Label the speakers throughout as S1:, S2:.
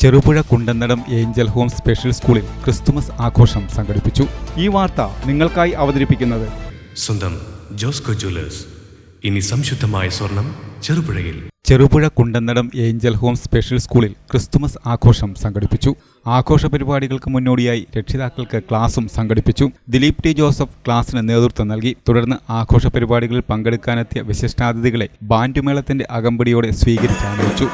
S1: Cherupuzha Kundannadam angel home special സ്കൂളിൽ Christmas ആഘോഷം സംഘടിപ്പിച്ചു. ഈ വാർത്ത നിങ്ങൾക്കായി അവതരിപ്പിക്കുന്നത്
S2: സ്വന്തം ജോസ്കോ ജ്വല്ലേഴ്സ്. ഇനി സംശുദ്ധമായ സ്വർണം ചെറുപുഴയിൽ.
S1: Cherupuzha Kundannadam angel home special സ്കൂളിൽ ക്രിസ്തുമസ് ആഘോഷം സംഘടിപ്പിച്ചു. ആഘോഷ പരിപാടികൾക്ക് മുന്നോടിയായി രക്ഷിതാക്കൾക്ക് ക്ലാസും സംഘടിപ്പിച്ചു. ദിലീപ് ടി ജോസഫ് ക്ലാസിന് നേതൃത്വം നൽകി. തുടർന്ന് ആഘോഷ പരിപാടികളിൽ പങ്കെടുക്കാനെത്തിയ വിശിഷ്ടാതിഥികളെ ബാൻഡുമേളത്തിന്റെ അകമ്പടിയോടെ
S3: സ്വീകരിച്ചു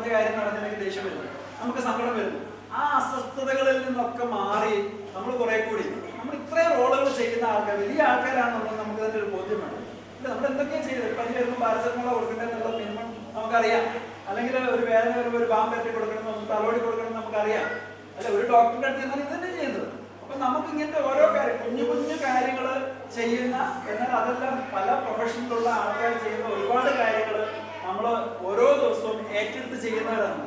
S3: പറഞ്ഞ കാര്യം നടന്നില്ലെങ്കിൽ ദേഷ്യം വരുന്നു നമുക്ക് സങ്കടം വരുന്നു ആ അസ്വസ്ഥതകളിൽ നിന്നൊക്കെ മാറി നമ്മൾ കുറെ കൂടി. നമ്മൾ ഇത്രയും റോളുകൾ ചെയ്യുന്ന ആൾക്കാർ വലിയ ആൾക്കാരാണ് നമ്മൾ നമുക്ക് തന്നെ ഒരു ബോധ്യം നമ്മൾ എന്തൊക്കെയാണ് ചെയ്തത്? പനി വരുമ്പോൾ പാരസെറ്റമോളോ കൊടുക്കേണ്ടതെന്നുള്ള മിനിമം നമുക്കറിയാം. അല്ലെങ്കിൽ ഒരു വേദന വരുമ്പോൾ ഒരു ബാം പറ്റി കൊടുക്കണം നമുക്ക് തലോടി കൊടുക്കണം നമുക്കറിയാം. അല്ല ഒരു ഡോക്ടറിന്റെ അടുത്ത് ചെന്നാൽ ഇത് തന്നെ അപ്പൊ നമുക്ക് ഇങ്ങനത്തെ ഓരോ കാര്യം കുഞ്ഞു കുഞ്ഞു കാര്യങ്ങൾ ചെയ്യുന്ന എന്നാൽ അതെല്ലാം പല പ്രൊഫഷനിലുള്ള ആൾക്കാർ ചെയ്യുന്ന ഒരുപാട് കാര്യങ്ങൾ നമ്മൾ ഓരോ ദിവസവും ഏറ്റെടുത്ത് ചെയ്യുന്നവരാണ്.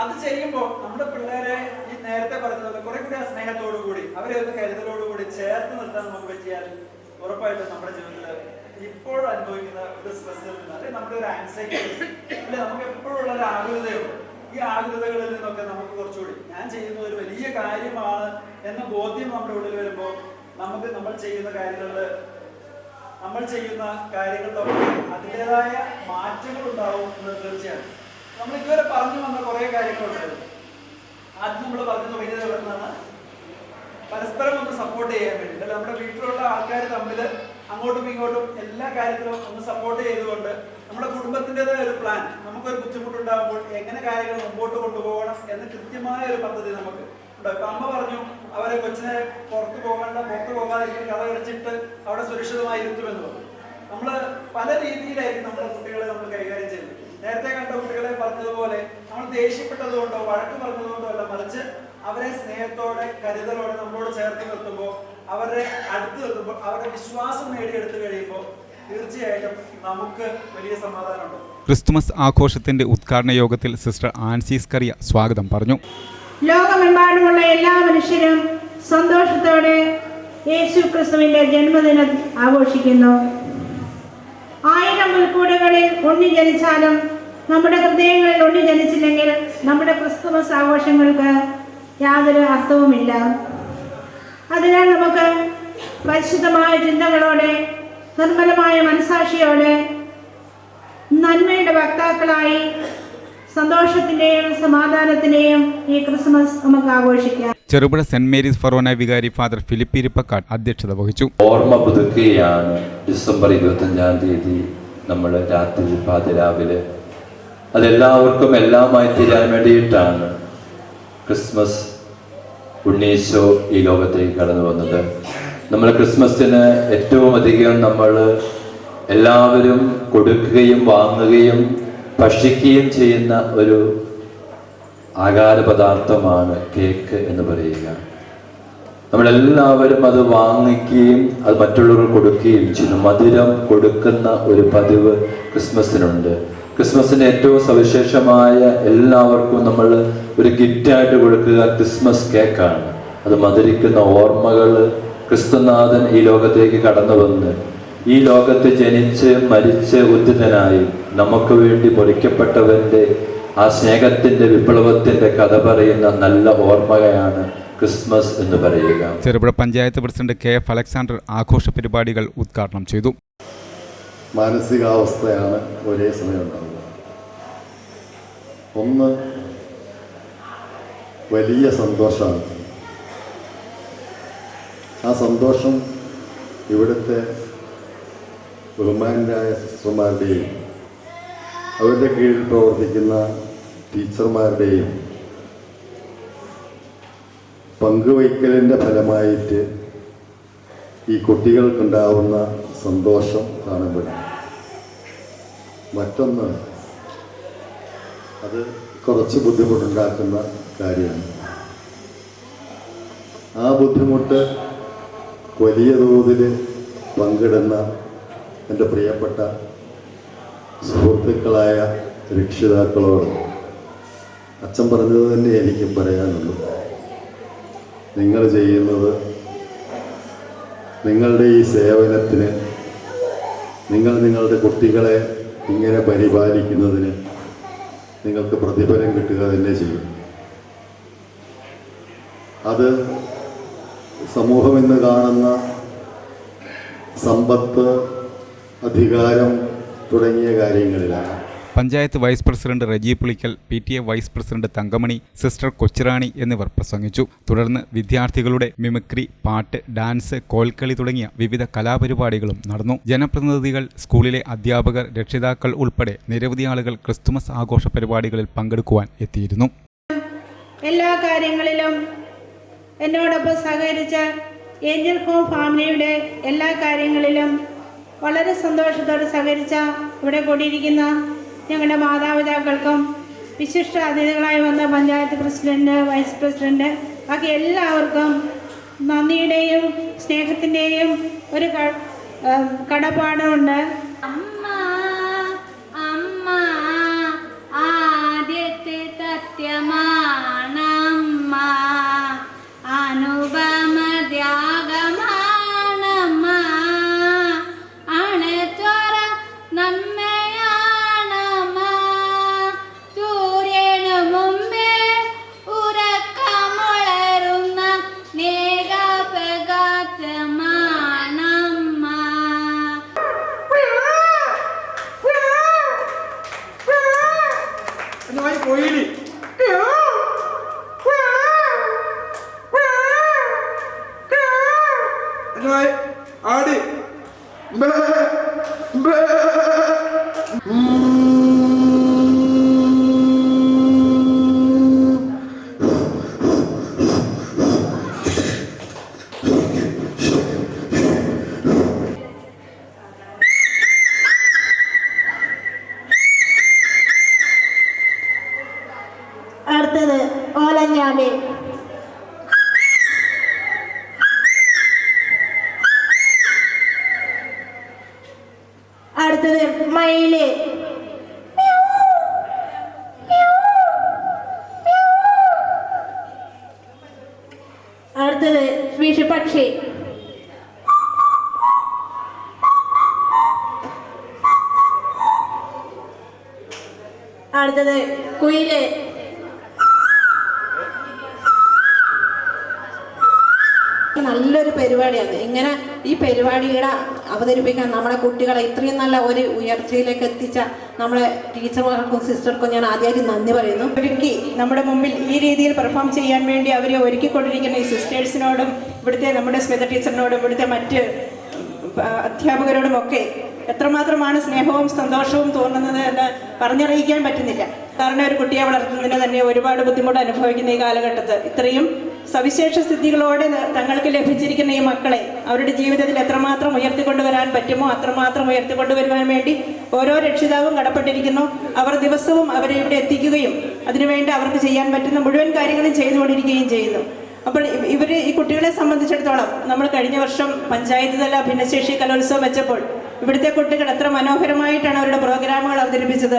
S3: അത് ചെയ്യുമ്പോൾ നമ്മുടെ പിള്ളേരെ ഈ നേരത്തെ പറഞ്ഞതുപോലെ കുറെ കൂടി ആ സ്നേഹത്തോടു കൂടി അവരെ ഒരു കരുതലോടു കൂടി ചേർത്ത് നിർത്താൻ നമുക്ക് പറ്റിയാൽ ഉറപ്പായിട്ടും നമ്മുടെ ജീവിതത്തിൽ ഇപ്പോൾ അനുഭവിക്കുന്ന ഒരു സ്ട്രെസ്സിൽ നിന്ന് അല്ലെങ്കിൽ നമ്മുടെ ഒരു ആൻസൈറ്റി അല്ലെ നമുക്ക് എപ്പോഴും ഉള്ള ഒരു ആകുലതയുണ്ട് ഈ ആകുലതകളിൽ നിന്നൊക്കെ നമുക്ക് കുറച്ചുകൂടി ഞാൻ ചെയ്യുന്ന ഒരു വലിയ കാര്യമാണ് എന്ന ബോധ്യം നമ്മുടെ ഉള്ളിൽ വരുമ്പോൾ നമുക്ക് നമ്മൾ ചെയ്യുന്ന കാര്യങ്ങളിൽ നമ്മൾ ചെയ്യുന്ന കാര്യങ്ങളിലൊക്കെ അതിന്റെതായ മാറ്റങ്ങൾ ഉണ്ടാവും എന്നത് തീർച്ചയാണ്. നമ്മൾ ഇതുവരെ പറഞ്ഞു വന്ന കുറേ കാര്യങ്ങളുണ്ട്. ആദ്യം നമ്മൾ പറഞ്ഞു തുടങ്ങിയത് എവിടെ പരസ്പരം ഒന്ന് സപ്പോർട്ട് ചെയ്യാൻ വേണ്ടി അല്ല നമ്മുടെ വീട്ടിലുള്ള ആൾക്കാർ തമ്മിൽ അങ്ങോട്ടും ഇങ്ങോട്ടും എല്ലാ കാര്യത്തിലും ഒന്ന് സപ്പോർട്ട് ചെയ്തുകൊണ്ട് നമ്മുടെ കുടുംബത്തിന്റെതായ ഒരു പ്ലാൻ നമുക്കൊരു ബുദ്ധിമുട്ടുണ്ടാകുമ്പോൾ എങ്ങനെ കാര്യങ്ങൾ മുമ്പോട്ട് കൊണ്ടുപോകണം എന്ന കൃത്യമായ ഒരു പദ്ധതി നമുക്ക് ഉണ്ട് ഇപ്പൊ അമ്മ പറഞ്ഞു കൊച്ചിനെ പുറത്തു പോകേണ്ട പുറത്തു പോകാതിരിക്കും കഥ അടച്ചിട്ട് അവിടെ സുരക്ഷിതമായി ഇരുത്തുമെന്ന് പറഞ്ഞു. നമ്മൾ പല രീതിയിലായിരിക്കും നമ്മുടെ കുട്ടികളെ നമ്മൾ കൈകാര്യം ചെയ്യുന്നത്. നേരത്തെ കണ്ട കുട്ടികളെ പറഞ്ഞതുപോലെ നമ്മൾ ദേഷ്യപ്പെട്ടതുകൊണ്ടോ വഴക്ക് പറഞ്ഞതുകൊണ്ടോ അല്ല മറിച്ച് അവരെ സ്നേഹത്തോടെ കരുതലോടെ നമ്മളോട് ചേർത്ത് നിർത്തുമ്പോൾ അവരെ അടുത്ത് നിർത്തുമ്പോൾ അവരുടെ വിശ്വാസം നേടിയെടുത്തു കഴിയുമ്പോൾ തീർച്ചയായിട്ടും നമുക്ക് വലിയ സമാധാനമുണ്ട്.
S1: ക്രിസ്തുമസ് ആഘോഷത്തിന്റെ ഉദ്ഘാടന യോഗത്തിൽ സിസ്റ്റർ ആൻസീസ് കറിയ സ്വാഗതം പറഞ്ഞു.
S4: ലോകമെമ്പാടുമുള്ള എല്ലാ മനുഷ്യരും സന്തോഷത്തോടെ യേശു ക്രിസ്തുവിന്റെ ജന്മദിനം ആഘോഷിക്കുന്നു. ആയിരം ഉൾക്കൂടുകളിൽ ഒന്നി ജനിച്ചാലും നമ്മുടെ ഹൃദയങ്ങളിൽ ഒന്നി ജനിച്ചില്ലെങ്കിൽ നമ്മുടെ ക്രിസ്തുമസ് ആഘോഷങ്ങൾക്ക് യാതൊരു അർത്ഥവുമില്ല. അതിനാൽ നമുക്ക് പരിശുദ്ധമായ ചിന്തകളോടെ നിർമ്മലമായ മനസാക്ഷിയോടെ നന്മയുടെ വക്താക്കളായി സന്തോഷത്തിന്റെയും സമാധാനത്തിന്റെയും ഈ ക്രിസ്മസ് നമുക്ക് ആഘോഷിക്കാം.
S1: ചെറുപുഴ സെന്റ് മേരീസ് ഫറോന വികാരി ഫാദർ ഫിലിപ്പ് ഇരിപ്പക്കാട് അധ്യക്ഷത വഹിച്ചു.
S5: ഓർമ്മ പുതുക്കുകയാണ് ഡിസംബർ ഇരുപത്തഞ്ചാം തീയതി നമ്മൾ രാത്രി പാതിരാവിലെ അതെല്ലാവർക്കും എല്ലാമായി തീരാൻ വേണ്ടിയിട്ടാണ് ക്രിസ്മസ് ഉണ്ണീശോ ഈ ലോകത്തേക്ക് കടന്നു വന്നത്. നമ്മൾ ക്രിസ്മസിന് ഏറ്റവും അധികം നമ്മൾ എല്ലാവരും കൊടുക്കുകയും വാങ്ങുകയും ഭക്ഷിക്കുകയും ചെയ്യുന്ന ഒരു ആകാര പദാർത്ഥമാണ് കേക്ക് എന്ന് പറയുക. നമ്മളെല്ലാവരും അത് വാങ്ങിക്കുകയും അത് മറ്റുള്ളവർക്ക് കൊടുക്കുകയും ചെയ്യുന്നു. മധുരം കൊടുക്കുന്ന ഒരു പതിവ് ക്രിസ്മസിനുണ്ട്. ക്രിസ്മസിന് ഏറ്റവും സവിശേഷമായ എല്ലാവർക്കും നമ്മൾ ഒരു ഗിഫ്റ്റായിട്ട് കൊടുക്കുക ക്രിസ്മസ് കേക്കാണ്. അത് മധുരിക്കുന്ന ഓർമ്മകൾ ക്രിസ്തുനാഥൻ ഈ ലോകത്തേക്ക് കടന്നു വന്ന് ഈ ലോകത്ത് ജനിച്ച് മരിച്ച് ഉദ്ധിതനായി നമുക്ക് വേണ്ടി മുറിക്കപ്പെട്ടവന്റെ ആ സ്നേഹത്തിന്റെ വിപ്ലവത്തിന്റെ കഥ പറയുന്ന നല്ല ഓർമ്മയാണ് ക്രിസ്മസ് എന്ന് പറയുക.
S1: Cherupuzha panchayat president K F Alexander ആഘോഷ പരിപാടികൾ ഉദ്ഘാടനം ചെയ്തു.
S6: മാനസികാവസ്ഥയാണ് ഒരേ സമയം ഉണ്ടാവുക. ഒന്ന് വലിയ സന്തോഷമാണ്. ആ സന്തോഷം ഇവിടുത്തെ ബഹുമാനായ സിസ്റ്റർമാരുടെയും അവരുടെ കീഴിൽ പ്രവർത്തിക്കുന്ന ടീച്ചർമാരുടെയും പങ്കുവയ്ക്കലിന്റെ ഫലമായിട്ട് ഈ കുട്ടികൾക്കുണ്ടാവുന്ന സന്തോഷം കാണപ്പെടും മറ്റൊന്ന് അത് കുറച്ച് ബുദ്ധിമുട്ടുണ്ടാക്കുന്ന കാര്യമാണ്. ആ ബുദ്ധിമുട്ട് വലിയ തോതിൽ പങ്കിടുന്ന എന്റെ പ്രിയപ്പെട്ട സുഹൃത്തുക്കളായ രക്ഷിതാക്കളോട് അച്ഛൻ പറഞ്ഞത് തന്നെ എനിക്കും പറയാനുള്ളൂ. നിങ്ങൾ ചെയ്യുന്നത് നിങ്ങളുടെ ഈ സേവനത്തിന് നിങ്ങൾ നിങ്ങളുടെ കുട്ടികളെ ഇങ്ങനെ പരിപാലിക്കുന്നതിന് നിങ്ങൾക്ക് പ്രതിഫലം കിട്ടുക തന്നെ ചെയ്യും. അത് സമൂഹം ഇന്ന് കാണുന്ന സമ്പത്ത് അധികാരം തുടങ്ങിയ കാര്യങ്ങളിലാണ്.
S1: Panchayat vice president Reji Pulickal P T A vice president Thankamani sister Kochirani എന്നിവർ പ്രസംഗിച്ചു. തുടർന്ന് വിദ്യാർത്ഥികളുടെ മിമിക്രി പാട്ട് ഡാൻസ് കോൽക്കളി തുടങ്ങിയ വിവിധ കലാപരിപാടികളും നടന്നു. ജനപ്രതിനിധികൾ സ്കൂളിലെ അധ്യാപകർ രക്ഷിതാക്കൾ ഉൾപ്പെടെ നിരവധി ആളുകൾ ക്രിസ്തുമസ് ആഘോഷ പരിപാടികളിൽ പങ്കെടുക്കുവാൻ എത്തിയിരുന്നു.
S4: എല്ലാ കാര്യങ്ങളിലും എന്നോടൊപ്പം സഹകരിച്ച ഏഞ്ചൽ ഹോം ഫാമിലിയുടെ എല്ലാ കാര്യങ്ങളിലും വളരെ സന്തോഷത്തോടെ സഹകരിച്ച ഇവിടെ കൂടിയിരിക്കുന്ന ഞങ്ങളുടെ മാതാപിതാക്കൾക്കും വിശിഷ്ട അതിഥികളായി വന്ന പഞ്ചായത്ത് പ്രസിഡന്റ് വൈസ് പ്രസിഡന്റ് ബാക്കി എല്ലാവർക്കും നന്ദിയുടെയും സ്നേഹത്തിന്റെയും ഒരു കടപ്പാടുണ്ട്.
S7: അമ്മ അമ്മ ആദ്യത്തെ സത്യമാണമ്മ
S4: അടുത്തത് മയിൽ. അടുത്തത് വിഷുപക്ഷി
S8: പരിപാടിയാണ്. ഇങ്ങനെ ഈ പരിപാടിയുടെ അവതരിപ്പിക്കാൻ നമ്മുടെ കുട്ടികളെ ഇത്രയും നല്ല ഒരു ഉയർച്ചയിലേക്ക് എത്തിച്ച നമ്മളെ ടീച്ചർമാർക്കും സിസ്റ്റർക്കും ഞാൻ ആദ്യമായിട്ട് നന്ദി പറയുന്നു.
S4: ഒരുക്കി നമ്മുടെ മുമ്പിൽ ഈ രീതിയിൽ പെർഫോം ചെയ്യാൻ വേണ്ടി അവരെ ഒരുക്കിക്കൊണ്ടിരിക്കുന്ന ഈ സിസ്റ്റേഴ്സിനോടും ഇവിടുത്തെ നമ്മുടെ സ്മിത ടീച്ചറിനോടും ഇവിടുത്തെ മറ്റ് അധ്യാപകരോടും അധ്യാപകരോടുമൊക്കെ എത്രമാത്രമാണ് സ്നേഹവും സന്തോഷവും തോന്നുന്നത് എന്ന് പറഞ്ഞറിയിക്കാൻ പറ്റുന്നില്ല. കാരണം ഒരു കുട്ടിയെ വളർത്തുന്നതിന് തന്നെ ഒരുപാട് ബുദ്ധിമുട്ട് അനുഭവിക്കുന്ന ഈ കാലഘട്ടത്ത് ഇത്രയും സവിശേഷ സ്ഥിതികളോടെ തങ്ങൾക്ക് ലഭിച്ചിരിക്കുന്ന ഈ മക്കളെ അവരുടെ ജീവിതത്തിൽ എത്രമാത്രം ഉയർത്തിക്കൊണ്ടുവരാൻ പറ്റുമോ അത്രമാത്രം ഉയർത്തിക്കൊണ്ടുവരുവാൻ വേണ്ടി ഓരോ രക്ഷിതാവും കടപ്പെട്ടിരിക്കുന്നു. അവർ ദിവസവും അവരെ ഇവിടെ എത്തിക്കുകയും അതിനുവേണ്ടി അവർക്ക് ചെയ്യാൻ പറ്റുന്ന മുഴുവൻ കാര്യങ്ങളും ചെയ്തുകൊണ്ടിരിക്കുകയും ചെയ്യുന്നു. അപ്പോൾ ഇവർ ഈ കുട്ടികളെ സംബന്ധിച്ചിടത്തോളം നമ്മൾ കഴിഞ്ഞ വർഷം പഞ്ചായത്ത് തല ഭിന്നശേഷി കലോത്സവം വെച്ചപ്പോൾ ഇവിടുത്തെ കുട്ടികൾ എത്ര മനോഹരമായിട്ടാണ് അവരുടെ പ്രോഗ്രാമുകൾ അവതരിപ്പിച്ചത്.